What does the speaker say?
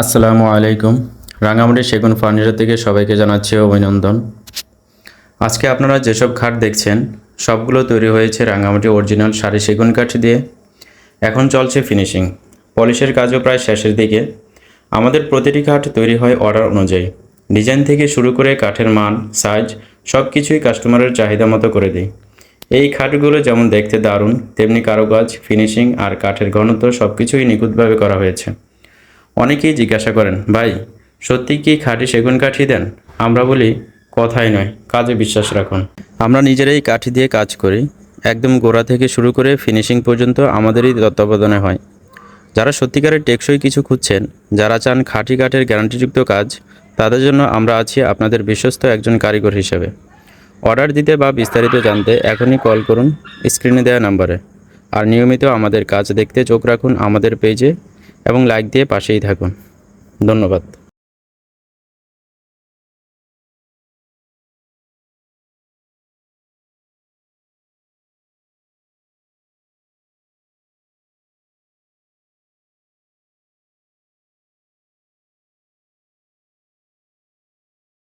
আসসালামু আলাইকুম। রাঙামাটি সেগুন ফার্নিচার থেকে সবাইকে জানাচ্ছি অভিনন্দন। আজকে আপনারা যেসব খাট দেখছেন, সবগুলো তৈরি হয়েছে রাঙামাটি অরিজিনাল শাড়ি সেগুন কাঠ দিয়ে। এখন চলছে ফিনিশিং। পলিশের কাজও প্রায় শেষের দিকে। আমাদের প্রতিটি কাঠ তৈরি হয় অর্ডার অনুযায়ী। ডিজাইন থেকে শুরু করে কাঠের মান, সাইজ সব কিছুই কাস্টমারের চাহিদা মতো করে দিই। এই খাটগুলো যেমন দেখতে দারুণ, তেমনি কারুকাজ, ফিনিশিং আর কাঠের ঘনত্ব সব কিছুই নিখুঁতভাবে করা হয়েছে। অনেকেই জিজ্ঞাসা করেন, ভাই, সত্যি কি খাঁটি সেগুন কাঠি দেন? আমরা বলি, কথাই নয়, কাজে বিশ্বাস রাখুন। আমরা নিজেরাই কাঠি দিয়ে কাজ করি। একদম গোড়া থেকে শুরু করে ফিনিশিং পর্যন্ত আমাদেরই তত্ত্বাবধানে হয়। যারা সত্যিকারের টেকসই কিছু খুঁজছেন, যারা চান খাঁটি কাঠের গ্যারান্টিযুক্ত কাজ, তাদের জন্য আমরা আছি আপনাদের বিশ্বস্ত একজন কারিগর হিসেবে। অর্ডার দিতে বা বিস্তারিত জানতে এখনই কল করুন স্ক্রিনে দেওয়া নাম্বারে। আর নিয়মিত আমাদের কাজ দেখতে চোখ রাখুন আমাদের পেজে। এবং লাইক দিয়ে পাশেই থাকুন। ধন্যবাদ।